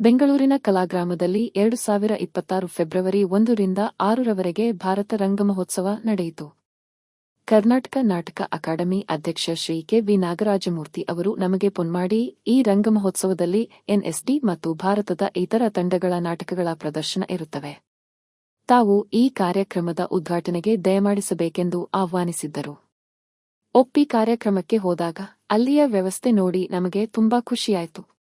ಬೆಂಗಳೂರಿನ ಕಲಾಗ್ರಾಮದಲ್ಲಿ ಎರಡು ಸಾವಿರ ಇಪ್ಪತ್ತಾರು ಫೆಬ್ರವರಿ ಒಂದರಿಂದ ಆರರವರೆಗೆ ಭಾರತ ರಂಗಮಹೋತ್ಸವ ನಡೆಯಿತು. ಕರ್ನಾಟಕ ನಾಟಕ ಅಕಾಡೆಮಿ ಅಧ್ಯಕ್ಷ ಶ್ರೀ ಕೆ ವಿ ನಾಗರಾಜಮೂರ್ತಿ ಅವರು ನಮಗೆ ಪೊನ್ಮಾಡಿ ಈ ರಂಗಮಹೋತ್ಸವದಲ್ಲಿ ಎನ್ಎಸ್ಡಿ ಮತ್ತು ಭಾರತದ ಇತರ ತಂಡಗಳ ನಾಟಕಗಳ ಪ್ರದರ್ಶನ ಇರುತ್ತವೆ. ತಾವು ಈ ಕಾರ್ಯಕ್ರಮದ ಉದ್ಘಾಟನೆಗೆ ದಯಮಾಡಿಸಬೇಕೆಂದು ಆಹ್ವಾನಿಸಿದ್ದರು. ಒಪ್ಪಿ ಕಾರ್ಯಕ್ರಮಕ್ಕೆ ಹೋದಾಗ, ಅಲ್ಲಿಯ ವ್ಯವಸ್ಥೆ ನೋಡಿ ನಮಗೆ ತುಂಬಾ ಖುಷಿಯಾಯಿತು.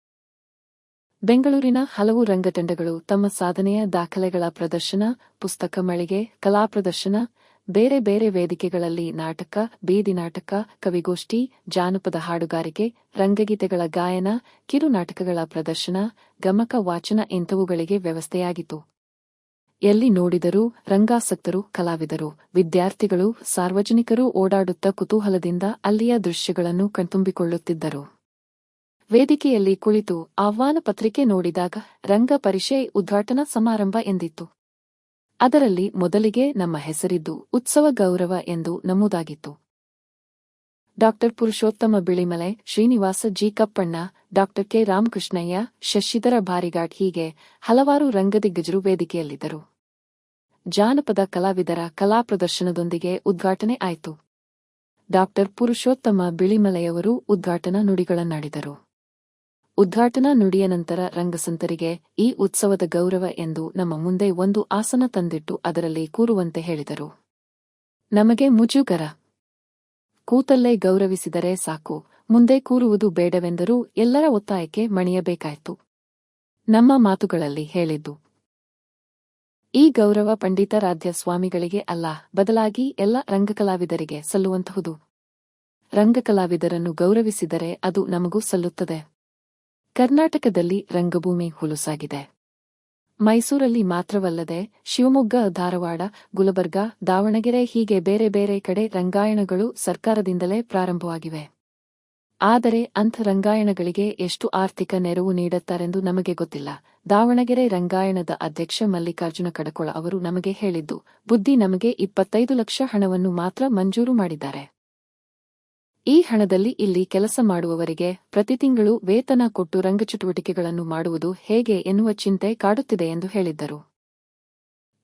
ಬೆಂಗಳೂರಿನ ಹಲವು ರಂಗತಂಡಗಳು ತಮ್ಮ ಸಾಧನೆಯ ದಾಖಲೆಗಳ ಪ್ರದರ್ಶನ, ಪುಸ್ತಕ ಮಳಿಗೆ, ಕಲಾ ಪ್ರದರ್ಶನ, ಬೇರೆ ಬೇರೆ ವೇದಿಕೆಗಳಲ್ಲಿ ನಾಟಕ, ಬೀದಿ ನಾಟಕ, ಕವಿಗೋಷ್ಠಿ, ಜಾನಪದ ಹಾಡುಗಾರಿಕೆ, ರಂಗಗೀತೆಗಳ ಗಾಯನ, ಕಿರು ನಾಟಕಗಳ ಪ್ರದರ್ಶನ, ಗಮಕ ವಾಚನ ಇಂಥವುಗಳಿಗೆ ವ್ಯವಸ್ಥೆಯಾಗಿತ್ತು. ಎಲ್ಲಿ ನೋಡಿದರೂ ರಂಗಾಸಕ್ತರು, ಕಲಾವಿದರು, ವಿದ್ಯಾರ್ಥಿಗಳು, ಸಾರ್ವಜನಿಕರು ಓಡಾಡುತ್ತ ಕುತೂಹಲದಿಂದ ಅಲ್ಲಿಯ ದೃಶ್ಯಗಳನ್ನು ಕಣ್ತುಂಬಿಕೊಳ್ಳುತ್ತಿದ್ದರು. ವೇದಿಕೆಯಲ್ಲಿ ಕುಳಿತು ಆಹ್ವಾನ ಪತ್ರಿಕೆ ನೋಡಿದಾಗ ರಂಗ ಪರಿಷೆ ಉದ್ಘಾಟನಾ ಸಮಾರಂಭ ಎಂದಿತ್ತು. ಅದರಲ್ಲಿ ಮೊದಲಿಗೆ ನಮ್ಮ ಹೆಸರಿದ್ದು ಉತ್ಸವ ಗೌರವ ಎಂದು ನಮೂದಾಗಿತ್ತು. Doctor Purushottama Bilimale, Srinivasa G. Kappanna doctor K. Ramakrishnaiah, Shashidhara ಭಾರಿಗಾಟ್ ಹೀಗೆ ಹಲವಾರು ರಂಗದಿಗ್ಗಜರು ವೇದಿಕೆಯಲ್ಲಿದ್ದರು. ಜಾನಪದ ಕಲಾವಿದರ ಕಲಾ ಪ್ರದರ್ಶನದೊಂದಿಗೆ ಉದ್ಘಾಟನೆ ಆಯಿತು. ಡಾಕ್ಟರ್ ಪುರುಷೋತ್ತಮ ಬಿಳಿಮಲೆಯವರು ಉದ್ಘಾಟನಾ ನುಡಿಗಳನ್ನಾಡಿದರು. ಉದ್ಘಾಟನಾ ನುಡಿಯ ನಂತರ ರಂಗಸಂತರಿಗೆ ಈ ಉತ್ಸವದ ಗೌರವ ಎಂದು ನಮ್ಮ ಮುಂದೆ ಒಂದು ಆಸನ ತಂದಿಟ್ಟು ಅದರಲ್ಲಿ ಕೂರುವಂತೆ ಹೇಳಿದರು. ನಮಗೆ ಮುಜುಗರ. ಕೂತಲ್ಲೇ ಗೌರವಿಸಿದರೆ ಸಾಕು. ಮುಂದೆ ಕೂರುವುದು ಬೇಡವೆಂದರೂ ಎಲ್ಲರ ಒತ್ತಾಯಕ್ಕೆ ಮಣಿಯಬೇಕಾಯಿತು. ನಮ್ಮ ಮಾತುಗಳಲ್ಲಿ ಹೇಳಿದ್ದು. ಈ ಗೌರವ ಪಂಡಿತಾರಾಧ್ಯ ಸ್ವಾಮಿಗಳಿಗೆ ಅಲ್ಲ, ಬದಲಾಗಿ ಎಲ್ಲ ರಂಗಕಲಾವಿದರಿಗೆ ಸಲ್ಲುವಂತಹುದು. ರಂಗಕಲಾವಿದರನ್ನು ಗೌರವಿಸಿದರೆ ಅದು ನಮಗೂ ಸಲ್ಲುತ್ತದೆ. ಕರ್ನಾಟಕದಲ್ಲಿ ರಂಗಭೂಮಿ ಹುಲುಸಾಗಿದೆ. ಮೈಸೂರಲ್ಲಿ ಮಾತ್ರವಲ್ಲದೆ ಶಿವಮೊಗ್ಗ, ಧಾರವಾಡ, ಗುಲಬರ್ಗ, ದಾವಣಗೆರೆ ಹೀಗೆ ಬೇರೆ ಬೇರೆ ಕಡೆ ರಂಗಾಯಣಗಳು ಸರ್ಕಾರದಿಂದಲೇ ಪ್ರಾರಂಭವಾಗಿವೆ. ಆದರೆ ಅಂಥ ರಂಗಾಯಣಗಳಿಗೆ ಎಷ್ಟು ಆರ್ಥಿಕ ನೆರವು ನೀಡುತ್ತಾರೆಂದು ನಮಗೆ ಗೊತ್ತಿಲ್ಲ. ದಾವಣಗೆರೆ ರಂಗಾಯಣದ ಅಧ್ಯಕ್ಷ ಮಲ್ಲಿಕಾರ್ಜುನ ಕಡಕೊಳ ಅವರು ನಮಗೆ ಹೇಳಿದ್ದು, ಬುದ್ಧಿ ನಮಗೆ ಇಪ್ಪತ್ತೈದು ಲಕ್ಷ ಹಣವನ್ನು ಮಾತ್ರ ಮಂಜೂರು ಮಾಡಿದ್ದಾರೆ. ಈ ಹಣದಲ್ಲಿ ಇಲ್ಲಿ ಕೆಲಸ ಮಾಡುವವರಿಗೆ ಪ್ರತಿ ತಿಂಗಳು ವೇತನ ಕೊಟ್ಟು ರಂಗಚಟುವಟಿಕೆಗಳನ್ನು ಮಾಡುವುದು ಹೇಗೆ ಎನ್ನುವ ಚಿಂತೆ ಕಾಡುತ್ತಿದೆ ಎಂದು ಹೇಳಿದ್ದರು.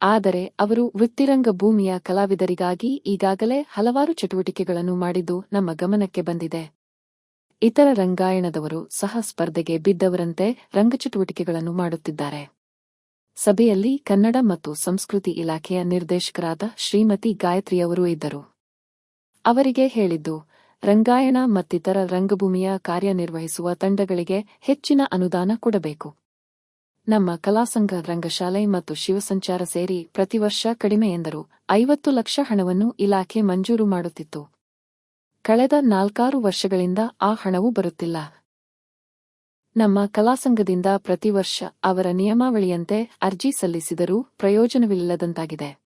ಆದರೆ ಅವರು ವೃತ್ತಿರಂಗ ಭೂಮಿಯ ಕಲಾವಿದರಿಗಾಗಿ ಈಗಾಗಲೇ ಹಲವಾರು ಚಟುವಟಿಕೆಗಳನ್ನು ಮಾಡಿದ್ದು ನಮ್ಮ ಗಮನಕ್ಕೆ ಬಂದಿದೆ. ಇತರ ರಂಗಾಯಣದವರು ಸಹ ಸ್ಪರ್ಧೆಗೆ ಬಿದ್ದವರಂತೆ ರಂಗಚಟುವಟಿಕೆಗಳನ್ನು ಮಾಡುತ್ತಿದ್ದಾರೆ. ಸಭೆಯಲ್ಲಿ ಕನ್ನಡ ಮತ್ತು ಸಂಸ್ಕೃತಿ ಇಲಾಖೆಯ ನಿರ್ದೇಶಕರಾದ ಶ್ರೀಮತಿ ಗಾಯತ್ರಿಯವರೂ ಇದ್ದರು. ಅವರಿಗೆ ಹೇಳಿದ್ದು ರಂಗಾಯಣ ಮತ್ತಿತರ ರಂಗಭೂಮಿಯ ಕಾರ್ಯನಿರ್ವಹಿಸುವ ತಂಡಗಳಿಗೆ ಹೆಚ್ಚಿನ ಅನುದಾನ ಕೊಡಬೇಕು. ನಮ್ಮ ಕಲಾಸಂಘ ರಂಗಶಾಲೆ ಮತ್ತು ಶಿವಸಂಚಾರ ಸೇರಿ ಪ್ರತಿವರ್ಷ ಕಡಿಮೆ ಎಂದರು. ಐವತ್ತು ಲಕ್ಷ ಹಣವನ್ನು ಇಲಾಖೆ ಮಂಜೂರು ಮಾಡುತ್ತಿತ್ತು. ಕಳೆದ ನಾಲ್ಕಾರು ವರ್ಷಗಳಿಂದ ಆ ಹಣವು ಬರುತ್ತಿಲ್ಲ. ನಮ್ಮ ಕಲಾಸಂಘದಿಂದ ಪ್ರತಿ ವರ್ಷ ಅವರ ನಿಯಮಾವಳಿಯಂತೆ ಅರ್ಜಿ ಸಲ್ಲಿಸಿದರೂ ಪ್ರಯೋಜನವಿಲ್ಲದಂತಾಗಿದೆ.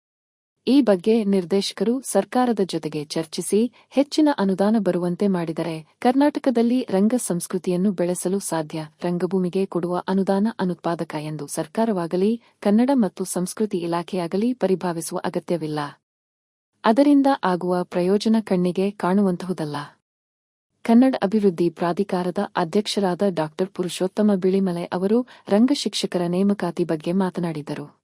ಈ ಬಗ್ಗೆ ನಿರ್ದೇಶಕರು ಸರ್ಕಾರದ ಜೊತೆಗೆ ಚರ್ಚಿಸಿ ಹೆಚ್ಚಿನ ಅನುದಾನ ಬರುವಂತೆ ಮಾಡಿದರೆ ಕರ್ನಾಟಕದಲ್ಲಿ ರಂಗ ಸಂಸ್ಕೃತಿಯನ್ನು ಬೆಳೆಸಲು ಸಾಧ್ಯ. ರಂಗಭೂಮಿಗೆ ಕೊಡುವ ಅನುದಾನ ಅನುತ್ಪಾದಕ ಎಂದು ಸರ್ಕಾರವಾಗಲಿ, ಕನ್ನಡ ಮತ್ತು ಸಂಸ್ಕೃತಿ ಇಲಾಖೆಯಾಗಲಿ ಪರಿಭಾವಿಸುವ ಅಗತ್ಯವಿಲ್ಲ. ಅದರಿಂದ ಆಗುವ ಪ್ರಯೋಜನ ಕಣ್ಣಿಗೆ ಕಾಣುವಂತಹುದಲ್ಲ. ಕನ್ನಡ ಅಭಿವೃದ್ಧಿ ಪ್ರಾಧಿಕಾರದ ಅಧ್ಯಕ್ಷರಾದ ಡಾ ಪುರುಷೋತ್ತಮ ಬಿಳಿಮಲೆ ಅವರು ರಂಗಶಿಕ್ಷಕರ ನೇಮಕಾತಿ ಬಗ್ಗೆ ಮಾತನಾಡಿದರು.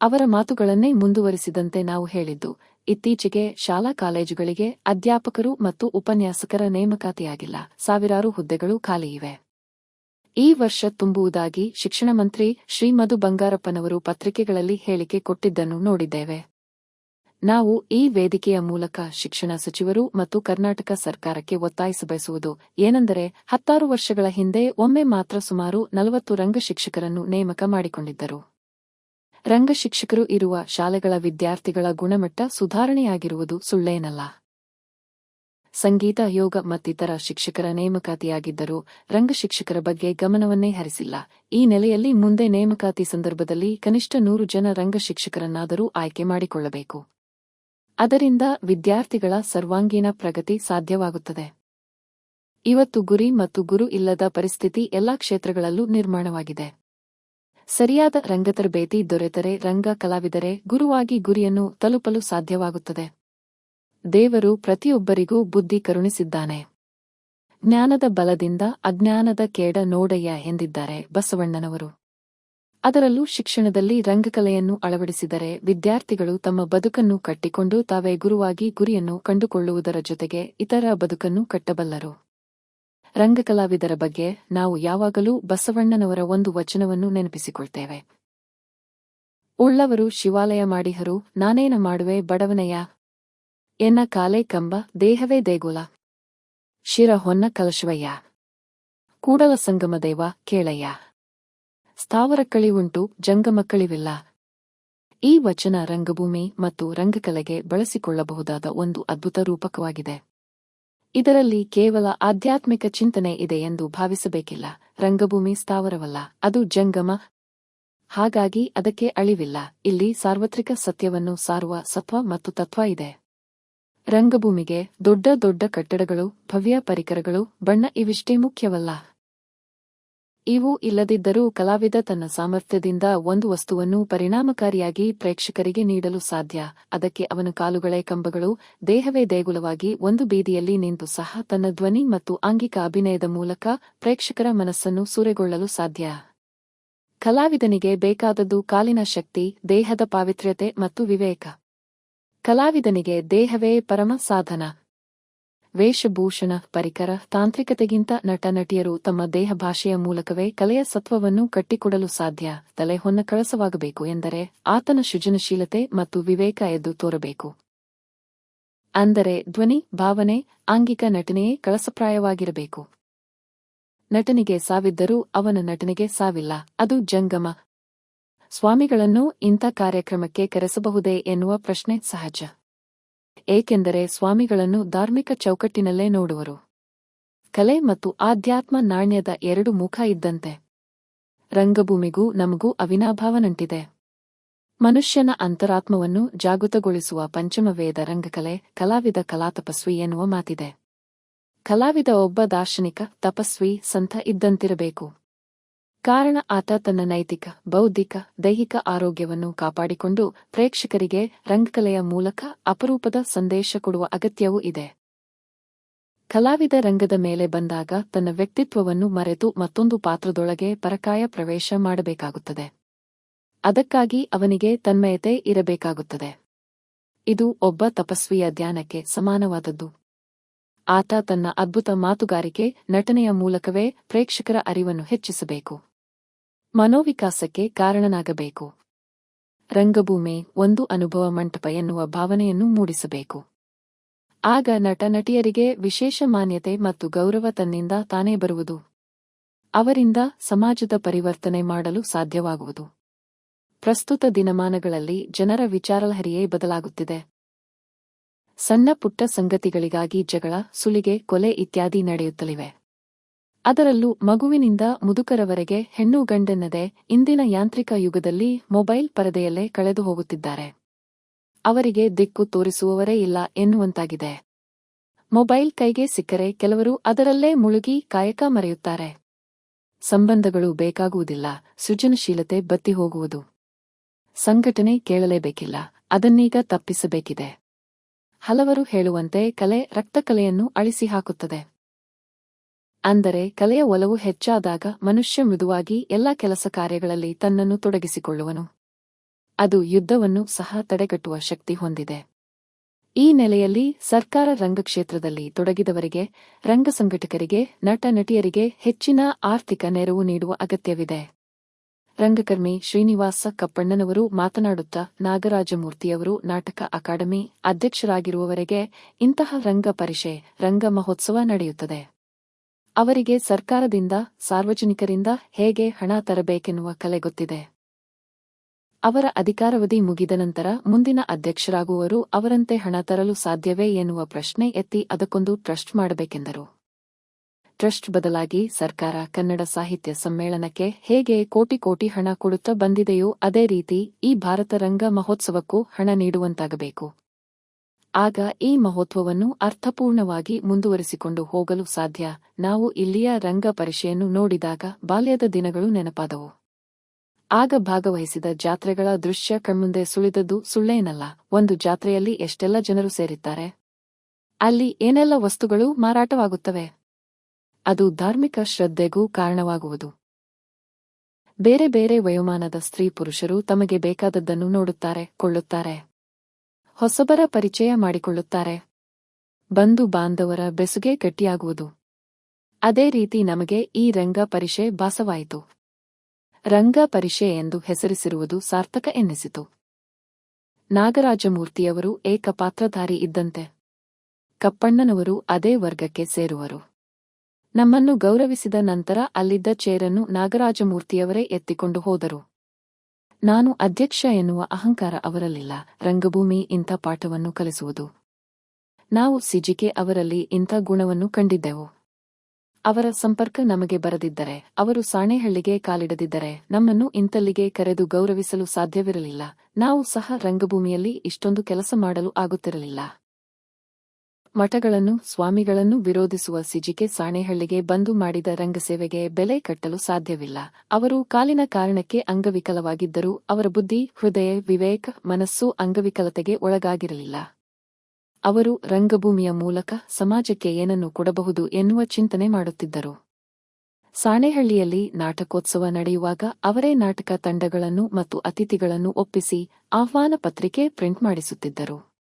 ಅವರ ಮಾತುಗಳನ್ನೇ ಮುಂದುವರಿಸಿದಂತೆ ನಾವು ಹೇಳಿದ್ದು, ಇತ್ತೀಚೆಗೆ ಶಾಲಾ ಕಾಲೇಜುಗಳಿಗೆ ಅಧ್ಯಾಪಕರು ಮತ್ತು ಉಪನ್ಯಾಸಕರ ನೇಮಕಾತಿಯಾಗಿಲ್ಲ. ಸಾವಿರಾರು ಹುದ್ದೆಗಳು ಖಾಲಿಯಿವೆ ಈ ವರ್ಷ ತುಂಬುವುದಾಗಿ ಶಿಕ್ಷಣ ಮಂತ್ರಿ ಶ್ರೀ ಮಧು ಬಂಗಾರಪ್ಪನವರು ಪತ್ರಿಕೆಗಳಲ್ಲಿ ಹೇಳಿಕೆ ಕೊಟ್ಟಿದ್ದನ್ನು ನೋಡಿದ್ದೇವೆ. ನಾವು ಈ ವೇದಿಕೆಯ ಮೂಲಕ ಶಿಕ್ಷಣ ಸಚಿವರು ಮತ್ತು ಕರ್ನಾಟಕ ಸರ್ಕಾರಕ್ಕೆ ಒತ್ತಾಯಿಸಬಯಸುವುದು ಏನೆಂದರೆ, ಹತ್ತಾರು ವರ್ಷಗಳ ಹಿಂದೆ ಒಮ್ಮೆ ಮಾತ್ರ ಸುಮಾರು ನಲವತ್ತು ರಂಗ ಶಿಕ್ಷಕರನ್ನು ನೇಮಕ ಮಾಡಿಕೊಂಡಿದ್ದರು. ರಂಗ ಶಿಕ್ಷಕರು ಇರುವ ಶಾಲೆಗಳ ವಿದ್ಯಾರ್ಥಿಗಳ ಗುಣಮಟ್ಟ ಸುಧಾರಣೆಯಾಗಿರುವುದು ಸುಳ್ಳೇನಲ್ಲ. ಸಂಗೀತ, ಯೋಗ ಮತ್ತಿತರ ಶಿಕ್ಷಕರ ನೇಮಕಾತಿಯಾಗಿದ್ದರೂ ರಂಗ ಶಿಕ್ಷಕರ ಬಗ್ಗೆ ಗಮನವನ್ನೇ ಹರಿಸಿಲ್ಲ. ಈ ನೆಲೆಯಲ್ಲಿ ಮುಂದೆ ನೇಮಕಾತಿ ಸಂದರ್ಭದಲ್ಲಿ ಕನಿಷ್ಠ ನೂರು ಜನ ರಂಗ ಶಿಕ್ಷಕರನ್ನಾದರೂ ಆಯ್ಕೆ ಮಾಡಿಕೊಳ್ಳಬೇಕು. ಅದರಿಂದ ವಿದ್ಯಾರ್ಥಿಗಳ ಸರ್ವಾಂಗೀಣ ಪ್ರಗತಿ ಸಾಧ್ಯವಾಗುತ್ತದೆ. ಇವತ್ತು ಗುರಿ ಮತ್ತು ಗುರು ಇಲ್ಲದ ಪರಿಸ್ಥಿತಿ ಎಲ್ಲಾ ಕ್ಷೇತ್ರಗಳಲ್ಲೂ ನಿರ್ಮಾಣವಾಗಿದೆ. ಸರಿಯಾದ ರಂಗತರಬೇತಿ ದೊರೆತರೆ ರಂಗ ಕಲಾವಿದರೆ ಗುರುವಾಗಿ ಗುರಿಯನ್ನು ತಲುಪಲು ಸಾಧ್ಯವಾಗುತ್ತದೆ. ದೇವರು ಪ್ರತಿಯೊಬ್ಬರಿಗೂ ಬುದ್ಧಿ ಕರುಣಿಸಿದ್ದಾನೆ. ಜ್ಞಾನದ ಬಲದಿಂದ ಅಜ್ಞಾನದ ಕೇಡ ನೋಡಯ್ಯ ಎಂದಿದ್ದಾರೆ ಬಸವಣ್ಣನವರು. ಅದರಲ್ಲೂ ಶಿಕ್ಷಣದಲ್ಲಿ ರಂಗಕಲೆಯನ್ನು ಅಳವಡಿಸಿದರೆ ವಿದ್ಯಾರ್ಥಿಗಳು ತಮ್ಮ ಬದುಕನ್ನು ಕಟ್ಟಿಕೊಂಡು ತಾವೇ ಗುರುವಾಗಿ ಗುರಿಯನ್ನು ಕಂಡುಕೊಳ್ಳುವುದರ ಜೊತೆಗೆ ಇತರ ಬದುಕನ್ನು ಕಟ್ಟಬಲ್ಲರು. ರಂಗಕಲಾವಿದರ ಬಗ್ಗೆ ನಾವು ಯಾವಾಗಲೂ ಬಸವಣ್ಣನವರ ಒಂದು ವಚನವನ್ನು ನೆನಪಿಸಿಕೊಳ್ತೇವೆ. ಉಳ್ಳವರು ಶಿವಾಲಯ ಮಾಡಿಹರು, ನಾನೇನ ಮಾಡುವೆ ಬಡವನೆಯ ಎನ್ನ ಕಾಲೇ ಕಂಬ, ದೇಹವೇ ದೇಗುಲ? ಶಿರ ಹೊನ್ನ ಕಲಶವಯ್ಯ? ಕೂಡಲ ಸಂಗಮ ದೇವ ಕೇಳಯ್ಯ? ಸ್ಥಾವರ ಕಳಿವುಂಟು ಈ ವಚನ ರಂಗಭೂಮಿ ಮತ್ತು ರಂಗಕಲೆಗೆ ಬಳಸಿಕೊಳ್ಳಬಹುದಾದ ಒಂದು ಅದ್ಭುತ ರೂಪಕವಾಗಿದೆ. ಇದರಲ್ಲಿ ಕೇವಲ ಆಧ್ಯಾತ್ಮಿಕ ಚಿಂತನೆ ಇದೆ ಎಂದು ಭಾವಿಸಬೇಕಿಲ್ಲ. ರಂಗಭೂಮಿ ಸ್ಥಾವರವಲ್ಲ, ಅದು ಜಂಗಮ. ಹಾಗಾಗಿ ಅದಕ್ಕೆ ಅಳಿವಿಲ್ಲ. ಇಲ್ಲಿ ಸಾರ್ವತ್ರಿಕ ಸತ್ಯವನ್ನು ಸಾರುವ ಸತ್ವ ಮತ್ತು ತತ್ವ ಇದೆ. ರಂಗಭೂಮಿಗೆ ದೊಡ್ಡ ದೊಡ್ಡ ಕಟ್ಟಡಗಳು, ಭವ್ಯ ಪರಿಕರಗಳು, ಬಣ್ಣ ಇವಿಷ್ಟೇ ಮುಖ್ಯವಲ್ಲ. ಇವು ಇಲ್ಲದಿದ್ದರೂ ಕಲಾವಿದ ತನ್ನ ಸಾಮರ್ಥ್ಯದಿಂದ ಒಂದು ವಸ್ತುವನ್ನು ಪರಿಣಾಮಕಾರಿಯಾಗಿ ಪ್ರೇಕ್ಷಕರಿಗೆ ನೀಡಲು ಸಾಧ್ಯ. ಅದಕ್ಕೆ ಅವನ ಕಾಲುಗಳೇ ಕಂಬಗಳು, ದೇಹವೇ ದೇಗುಲವಾಗಿ ಒಂದು ಬೀದಿಯಲ್ಲಿ ನಿಂತು ಸಹ ತನ್ನ ಧ್ವನಿ ಮತ್ತು ಆಂಗಿಕ ಅಭಿನಯದ ಮೂಲಕ ಪ್ರೇಕ್ಷಕರ ಮನಸ್ಸನ್ನು ಸೂರೆಗೊಳ್ಳಲು ಸಾಧ್ಯ. ಕಲಾವಿದನಿಗೆ ಬೇಕಾದದ್ದು ಕಾಲಿನ ಶಕ್ತಿ, ದೇಹದ ಪಾವಿತ್ರ್ಯತೆ ಮತ್ತು ವಿವೇಕ. ಕಲಾವಿದನಿಗೆ ದೇಹವೇ ಪರಮ ಸಾಧನ. ವೇಷಭೂಷಣ, ಪರಿಕರ, ತಾಂತ್ರಿಕತೆಗಿಂತ ನಟ, ನಟಿಯರು ತಮ್ಮ ದೇಹ ಭಾಷೆಯ ಮೂಲಕವೇ ಕಲೆಯ ಸತ್ವವನ್ನು ಕಟ್ಟಿಕೊಡಲು ಸಾಧ್ಯ, ತಲೆ ಹೊನ್ನ ಕಳಸವಾಗಬೇಕು ಎಂದರೆ ಆತನ ಸೃಜನಶೀಲತೆ ಮತ್ತು ವಿವೇಕ ಎದ್ದು ತೋರಬೇಕು. ಅಂದರೆ ಧ್ವನಿ, ಭಾವನೆ, ಆಂಗಿಕ ನಟನೆಯೇ ಕಳಸಪ್ರಾಯವಾಗಿರಬೇಕು. ನಟನಿಗೆ ಸಾವಿದ್ದರೂ ಅವನ ನಟನೆಗೆ ಸಾವಿಲ್ಲ, ಅದು ಜಂಗಮ. ಸ್ವಾಮಿಗಳನ್ನು ಇಂಥ ಕಾರ್ಯಕ್ರಮಕ್ಕೆ ಕರೆಸಬಹುದೇ ಎನ್ನುವ ಪ್ರಶ್ನೆ ಸಹಜ. ಏಕೆಂದರೆ ಸ್ವಾಮಿಗಳನ್ನು ಧಾರ್ಮಿಕ ಚೌಕಟ್ಟಿನಲ್ಲೇ ನೋಡುವರು. ಕಲೆ ಮತ್ತು ಆಧ್ಯಾತ್ಮ ನಾಣ್ಯದ ಎರಡು ಮುಖ ಇದ್ದಂತೆ. ರಂಗಭೂಮಿಗೂ ನಮಗೂ ಅವಿನಾಭಾವನಂಟಿದೆ. ಮನುಷ್ಯನ ಅಂತರಾತ್ಮವನ್ನು ಜಾಗೃತಗೊಳಿಸುವ ಪಂಚಮವೇದ ರಂಗಕಲೆ ಕಲಾವಿದ ಕಲಾತಪಸ್ವಿ ಎನ್ನುವ ಮಾತಿದೆ. ಕಲಾವಿದ ಒಬ್ಬ ದಾರ್ಶನಿಕ, ತಪಸ್ವಿ, ಸಂತ ಇದ್ದಂತಿರಬೇಕು. ಕಾರಣ ಆತ ತನ್ನ ನೈತಿಕ, ಬೌದ್ಧಿಕ, ದೈಹಿಕ ಆರೋಗ್ಯವನ್ನು ಕಾಪಾಡಿಕೊಂಡು ಪ್ರೇಕ್ಷಕರಿಗೆ ರಂಗಕಲೆಯ ಮೂಲಕ ಅಪರೂಪದ ಸಂದೇಶ ಕೊಡುವ ಅಗತ್ಯವೂ ಇದೆ. ಕಲಾವಿದ ರಂಗದ ಮೇಲೆ ಬಂದಾಗ ತನ್ನ ವ್ಯಕ್ತಿತ್ವವನ್ನು ಮರೆತು ಮತ್ತೊಂದು ಪಾತ್ರದೊಳಗೆ ಪರಕಾಯ ಪ್ರವೇಶ ಮಾಡಬೇಕಾಗುತ್ತದೆ. ಅದಕ್ಕಾಗಿ ಅವನಿಗೆ ತನ್ಮಯತೆ ಇರಬೇಕಾಗುತ್ತದೆ. ಇದು ಒಬ್ಬ ತಪಸ್ವಿಯ ಧ್ಯಾನಕ್ಕೆ ಸಮಾನವಾದದ್ದು. ಆತ ತನ್ನ ಅದ್ಭುತ ಮಾತುಗಾರಿಕೆ, ನಟನೆಯ ಮೂಲಕವೇ ಪ್ರೇಕ್ಷಕರ ಅರಿವನ್ನು ಹೆಚ್ಚಿಸಬೇಕು. ಮನೋವಿಕಾಸಕ್ಕೆ ಕಾರಣನಾಗಬೇಕು. ರಂಗಭೂಮಿ ಒಂದು ಅನುಭವ ಮಂಟಪ ಎನ್ನುವ ಭಾವನೆಯನ್ನು ಮೂಡಿಸಬೇಕು. ಆಗ ನಟ ನಟಿಯರಿಗೆ ವಿಶೇಷ ಮಾನ್ಯತೆ ಮತ್ತು ಗೌರವ ತನ್ನಿಂದ ತಾನೇ ಬರುವುದು. ಅವರಿಂದ ಸಮಾಜದ ಪರಿವರ್ತನೆ ಮಾಡಲು ಸಾಧ್ಯವಾಗುವುದು. ಪ್ರಸ್ತುತ ದಿನಮಾನಗಳಲ್ಲಿ ಜನರ ವಿಚಾರಲಹರಿಯೇ ಬದಲಾಗುತ್ತಿದೆ. ಸಣ್ಣ ಪುಟ್ಟ ಸಂಗತಿಗಳಿಗಾಗಿ ಜಗಳ, ಸುಲಿಗೆ, ಕೊಲೆ ಇತ್ಯಾದಿ ನಡೆಯುತ್ತಲಿವೆ. ಅದರಲ್ಲೂ ಮಗುವಿನಿಂದ ಮುದುಕರವರೆಗೆ ಹೆಣ್ಣು ಗಂಡೆನ್ನದೆ ಇಂದಿನ ಯಾಂತ್ರಿಕ ಯುಗದಲ್ಲಿ ಮೊಬೈಲ್ ಪರದೆಯಲ್ಲೇ ಕಳೆದು ಹೋಗುತ್ತಿದ್ದಾರೆ. ಅವರಿಗೆ ದಿಕ್ಕು ತೋರಿಸುವವರೇ ಇಲ್ಲ ಎನ್ನುವಂತಾಗಿದೆ. ಮೊಬೈಲ್ ಕೈಗೆ ಸಿಕ್ಕರೆ ಕೆಲವರು ಅದರಲ್ಲೇ ಮುಳುಗಿ ಕಾಯಕ ಮರೆಯುತ್ತಾರೆ. ಸಂಬಂಧಗಳು ಬೇಕಾಗುವುದಿಲ್ಲ, ಸೃಜನಶೀಲತೆ ಬತ್ತಿ ಹೋಗುವುದು. ಸಂಘಟನೆ ಕೇಳಲೇಬೇಕಿಲ್ಲ, ಅದನ್ನೀಗ ತಪ್ಪಿಸಬೇಕಿದೆ. ಹಲವರು ಹೇಳುವಂತೆ ಕಲೆ ರಕ್ತಕಲೆಯನ್ನು ಅಳಿಸಿ ಹಾಕುತ್ತದೆ. ಅಂದರೆ ಕಲೆಯ ಒಲವು ಹೆಚ್ಚಾದಾಗ ಮನುಷ್ಯ ಮೃದುವಾಗಿ ಎಲ್ಲ ಕೆಲಸ ಕಾರ್ಯಗಳಲ್ಲಿ ತನ್ನನ್ನು ತೊಡಗಿಸಿಕೊಳ್ಳುವನು. ಅದು ಯುದ್ಧವನ್ನು ಸಹ ತಡೆಗಟ್ಟುವ ಶಕ್ತಿ ಹೊಂದಿದೆ. ಈ ನೆಲೆಯಲ್ಲಿ ಸರ್ಕಾರ ರಂಗಕ್ಷೇತ್ರದಲ್ಲಿ ತೊಡಗಿದವರಿಗೆ, ರಂಗ ಸಂಘಟಕರಿಗೆ, ನಟ ನಟಿಯರಿಗೆ ಹೆಚ್ಚಿನ ಆರ್ಥಿಕ ನೆರವು ನೀಡುವ ಅಗತ್ಯವಿದೆ. ರಂಗಕರ್ಮಿ ಶ್ರೀನಿವಾಸ ಕಪ್ಪಣ್ಣನವರು ಮಾತನಾಡುತ್ತಾ ನಾಗರಾಜಮೂರ್ತಿಯವರು ನಾಟಕ ಅಕಾಡೆಮಿ ಅಧ್ಯಕ್ಷರಾಗಿರುವವರೆಗೆ ಇಂತಹ ರಂಗ ಪರಿಷೆ, ರಂಗ ಮಹೋತ್ಸವ ನಡೆಯುತ್ತದೆ. ಅವರಿಗೆ ಸರ್ಕಾರದಿಂದ, ಸಾರ್ವಜನಿಕರಿಂದ ಹೇಗೆ ಹಣ ತರಬೇಕೆನ್ನುವ ಕಲೆ ಗೊತ್ತಿದೆ. ಅವರ ಅಧಿಕಾರವಧಿ ಮುಗಿದ ನಂತರ ಮುಂದಿನ ಅಧ್ಯಕ್ಷರಾಗುವವರು ಅವರಂತೆ ಹಣ ತರಲು ಸಾಧ್ಯವೇ ಎನ್ನುವ ಪ್ರಶ್ನೆ ಎತ್ತಿ ಅದಕ್ಕೊಂದು ಟ್ರಸ್ಟ್ ಮಾಡಬೇಕೆಂದರು. ಟ್ರಸ್ಟ್ ಬದಲಾಗಿ ಸರ್ಕಾರ ಕನ್ನಡ ಸಾಹಿತ್ಯ ಸಮ್ಮೇಳನಕ್ಕೆ ಹೇಗೆ ಕೋಟಿ ಕೋಟಿ ಹಣ ಕೊಡುತ್ತಾ ಬಂದಿದೆಯೋ ಅದೇ ರೀತಿ ಈ ಭಾರತ ರಂಗ ಮಹೋತ್ಸವಕ್ಕೂ ಹಣ ನೀಡುವಂತಾಗಬೇಕು. ಆಗ ಈ ಮಹೋತ್ವವನ್ನು ಅರ್ಥಪೂರ್ಣವಾಗಿ ಮುಂದುವರಿಸಿಕೊಂಡು ಹೋಗಲು ಸಾಧ್ಯ. ನಾವು ಇಲ್ಲಿಯ ರಂಗ ಪರಿಷೆಯನ್ನು ನೋಡಿದಾಗ ಬಾಲ್ಯದ ದಿನಗಳು ನೆನಪಾದವು. ಆಗ ಭಾಗವಹಿಸಿದ ಜಾತ್ರೆಗಳ ದೃಶ್ಯ ಕಣ್ಮುಂದೆ ಸುಳಿದದ್ದು ಸುಳ್ಳೇನಲ್ಲ. ಒಂದು ಜಾತ್ರೆಯಲ್ಲಿ ಎಷ್ಟೆಲ್ಲ ಜನರು ಸೇರಿದ್ದಾರೆ? ಅಲ್ಲಿ ಏನೆಲ್ಲ ವಸ್ತುಗಳು ಮಾರಾಟವಾಗುತ್ತವೆ? ಅದು ಧಾರ್ಮಿಕ ಶ್ರದ್ಧೆಗೂ ಕಾರಣವಾಗುವುದು. ಬೇರೆ ಬೇರೆ ವಯೋಮಾನದ ಸ್ತ್ರೀ ಪುರುಷರು ತಮಗೆ ಬೇಕಾದದ್ದನ್ನು ನೋಡುತ್ತಾರೆ, ಕೊಳ್ಳುತ್ತಾರೆ. ಹೊಸಬರ ಪರಿಚಯ ಮಾಡಿಕೊಳ್ಳುತ್ತಾರೆ. ಬಂಧು ಬಾಂಧವರ ಬೆಸುಗೆ ಗಟ್ಟಿಯಾಗುವುದು. ಅದೇ ರೀತಿ ನಮಗೆ ಈ ರಂಗ ಪರಿಷೆ ಭಾಸವಾಯಿತು. ರಂಗ ಪರಿಷೆ ಎಂದು ಹೆಸರಿಸಿರುವುದು ಸಾರ್ಥಕ ಎನ್ನಿಸಿತು. ನಾಗರಾಜಮೂರ್ತಿಯವರು ಏಕಪಾತ್ರಧಾರಿ ಇದ್ದಂತೆ. ಕಪ್ಪಣ್ಣನವರು ಅದೇ ವರ್ಗಕ್ಕೆ ಸೇರುವರು. ನಮ್ಮನ್ನು ಗೌರವಿಸಿದ ನಂತರ ಅಲ್ಲಿದ್ದ ಚೇರನ್ನು ನಾಗರಾಜಮೂರ್ತಿಯವರೇ ಎತ್ತಿಕೊಂಡು ಹೋದರು. ನಾನು ಅಧ್ಯಕ್ಷ ಎನ್ನುವ ಅಹಂಕಾರ ಅವರಲ್ಲಿಲ್ಲ. ರಂಗಭೂಮಿ ಇಂಥ ಪಾಠವನ್ನು ಕಲಿಸುವುದು. ನಾವು ಸಿಜಿಕೆ ಅವರಲ್ಲಿ ಇಂಥ ಗುಣವನ್ನು ಕಂಡಿದ್ದೆವು. ಅವರ ಸಂಪರ್ಕ ನಮಗೆ ಬರದಿದ್ದರೆ, ಅವರು ಸಾಣೆಹಳ್ಳಿಗೆ ಕಾಲಿಡದಿದ್ದರೆ, ನಮ್ಮನ್ನು ಇಂತಲ್ಲಿಗೆ ಕರೆದು ಗೌರವಿಸಲು ಸಾಧ್ಯವಿರಲಿಲ್ಲ. ನಾವು ಸಹ ರಂಗಭೂಮಿಯಲ್ಲಿ ಇಷ್ಟೊಂದು ಕೆಲಸ ಮಾಡಲು ಆಗುತ್ತಿರಲಿಲ್ಲ. ಮಠಗಳನ್ನು, ಸ್ವಾಮಿಗಳನ್ನು ವಿರೋಧಿಸುವ ಸಿಜಿಕೆ ಸಾಣೆಹಳ್ಳಿಗೆ ಬಂದು ಮಾಡಿದ ರಂಗಸೇವೆಗೆ ಬೆಲೆ ಕಟ್ಟಲು ಸಾಧ್ಯವಿಲ್ಲ. ಅವರು ಕಾಲಿನ ಕಾರಣಕ್ಕೆ ಅಂಗವಿಕಲವಾಗಿದ್ದರೂ ಅವರ ಬುದ್ಧಿ, ಹೃದಯ, ವಿವೇಕ, ಮನಸ್ಸು ಅಂಗವಿಕಲತೆಗೆ ಒಳಗಾಗಿರಲಿಲ್ಲ. ಅವರು ರಂಗಭೂಮಿಯ ಮೂಲಕ ಸಮಾಜಕ್ಕೆ ಏನನ್ನು ಕೊಡಬಹುದು ಎನ್ನುವ ಚಿಂತನೆ ಮಾಡುತ್ತಿದ್ದರು. ಸಾಣೆಹಳ್ಳಿಯಲ್ಲಿ ನಾಟಕೋತ್ಸವ ನಡೆಯುವಾಗ ಅವರೇ ನಾಟಕ ತಂಡಗಳನ್ನು ಮತ್ತು ಅತಿಥಿಗಳನ್ನು ಒಪ್ಪಿಸಿ ಆಹ್ವಾನ ಪತ್ರಿಕೆ ಪ್ರಿಂಟ್ ಮಾಡಿಸುತ್ತಿದ್ದರು.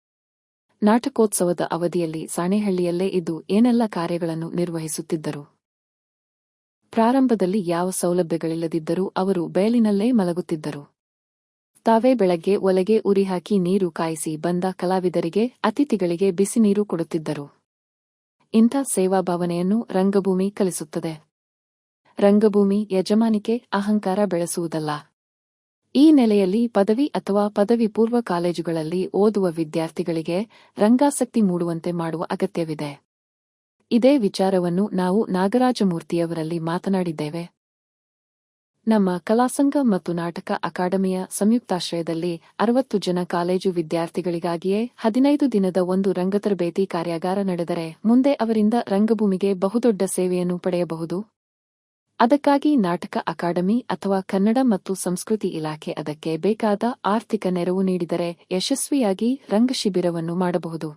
ನಾಟಕೋತ್ಸವದ ಅವಧಿಯಲ್ಲಿ ಸಾಣೆಹಳ್ಳಿಯಲ್ಲೇ ಇದ್ದು ಏನೆಲ್ಲ ಕಾರ್ಯಗಳನ್ನು ನಿರ್ವಹಿಸುತ್ತಿದ್ದರು? ಪ್ರಾರಂಭದಲ್ಲಿ ಯಾವ ಸೌಲಭ್ಯಗಳಿಲ್ಲದಿದ್ದರೂ ಅವರು ಬಯಲಿನಲ್ಲೇ ಮಲಗುತ್ತಿದ್ದರು. ತಾವೇ ಬೆಳಗ್ಗೆ ಒಲೆಗೆ ಉರಿಹಾಕಿ ನೀರು ಕಾಯಿಸಿ ಬಂದ ಕಲಾವಿದರಿಗೆ ಅತಿಥಿಗಳಿಗೆ ಬಿಸಿ ನೀರು ಕೊಡುತ್ತಿದ್ದರು. ಇಂಥ ಸೇವಾಭಾವನೆಯನ್ನು ರಂಗಭೂಮಿ ಕಲಿಸುತ್ತದೆ. ರಂಗಭೂಮಿ ಯಜಮಾನಿಕೆ ಅಹಂಕಾರ ಬೆಳೆಸುವುದಲ್ಲ. ಈ ನೆಲೆಯಲ್ಲಿ ಪದವಿ ಅಥವಾ ಪದವಿ ಪೂರ್ವ ಕಾಲೇಜುಗಳಲ್ಲಿ ಓದುವ ವಿದ್ಯಾರ್ಥಿಗಳಿಗೆ ರಂಗಾಸಕ್ತಿ ಮೂಡುವಂತೆ ಮಾಡುವ ಅಗತ್ಯವಿದೆ. ಇದೇ ವಿಚಾರವನ್ನು ನಾವು ನಾಗರಾಜಮೂರ್ತಿಯವರಲ್ಲಿ ಮಾತನಾಡಿದ್ದೇವೆ. ನಮ್ಮ ಕಲಾಸಂಘ ಮತ್ತು ನಾಟಕ ಅಕಾಡೆಮಿಯ ಸಂಯುಕ್ತಾಶ್ರಯದಲ್ಲಿ ಅರವತ್ತು ಜನ ಕಾಲೇಜು ವಿದ್ಯಾರ್ಥಿಗಳಿಗಾಗಿಯೇ ಹದಿನೈದು ದಿನದ ಒಂದು ರಂಗತರಬೇತಿ ಕಾರ್ಯಾಗಾರ ನಡೆದರೆ ಮುಂದೆ ಅವರಿಂದ ರಂಗಭೂಮಿಗೆ ಬಹುದೊಡ್ಡ ಸೇವೆಯನ್ನು ಪಡೆಯಬಹುದು. ಅದಕ್ಕಾಗಿ ನಾಟಕ ಅಕಾಡೆಮಿ ಅಥವಾ ಕನ್ನಡ ಮತ್ತು ಸಂಸ್ಕೃತಿ ಇಲಾಖೆ ಅದಕ್ಕೆ ಬೇಕಾದ ಆರ್ಥಿಕ ನೆರವು ನೀಡಿದರೆ ಯಶಸ್ವಿಯಾಗಿ ರಂಗಶಿಬಿರವನ್ನು ಮಾಡಬಹುದು.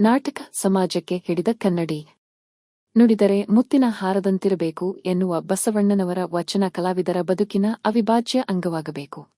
ನಾಟಕ ಸಮಾಜಕ್ಕೆ ಹಿಡಿದ ಕನ್ನಡಿ. ನುಡಿದರೆ ಮುತ್ತಿನ ಹಾರದಂತಿರಬೇಕು ಎನ್ನುವ ಬಸವಣ್ಣನವರ ವಚನ ಕಲಾವಿದರ ಬದುಕಿನ ಅವಿಭಾಜ್ಯ ಅಂಗವಾಗಬೇಕು.